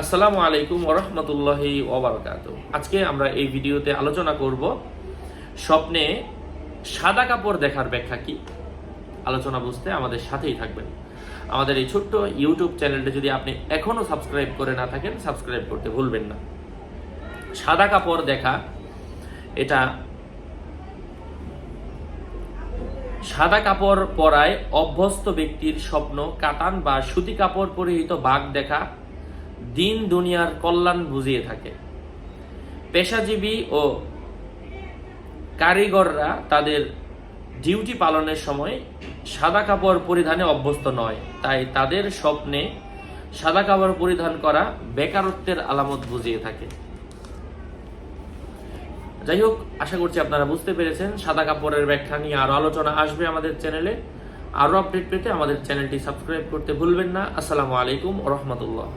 আসসালামু আলাইকুম ওরহমতুল্লাহি ওবরকাত আজকে আমরা এই ভিডিওতে আলোচনা করব স্বপ্নে সাদা কাপড় দেখার ব্যাখ্যা কি? আলোচনা বুঝতে আমাদের সাথেই থাকবেন। আমাদের এই ছোট্ট ইউটিউব চ্যানেলটা যদি আপনি এখনও সাবস্ক্রাইব করে না থাকেন, সাবস্ক্রাইব করতে ভুলবেন না। সাদা কাপড় দেখা, এটা সাদা কাপড় পরায় অভ্যস্ত ব্যক্তির স্বপ্ন কাতান বা সুতি কাপড় পরিহিত বাঘ দেখা দিন দুনিয়ার কল্যাণ বুঝিয়ে থাকে। পেশাজীবী ও কারিগররা তাদের ডিউটি পালনের সময় সাদা কাপড় পরিধানে অভ্যস্ত নয়। তাই তাদের স্বপ্নে সাদা কাপড় পরিধান করা বেকারত্বের আলামত বুঝিয়ে থাকে। যাই হোক আশা করছি আপনারা বুঝতে পেরেছেন। সাদা কাপড়ের ব্যাখ্যা নিয়ে আরও আলোচনা আসবে আমাদের চ্যানেলে। আরও আপডেট পেতে আমাদের চ্যানেলটি সাবস্ক্রাইব করতে ভুলবেন না। আসসালামু আলাইকুম রহমতুল্লাহ।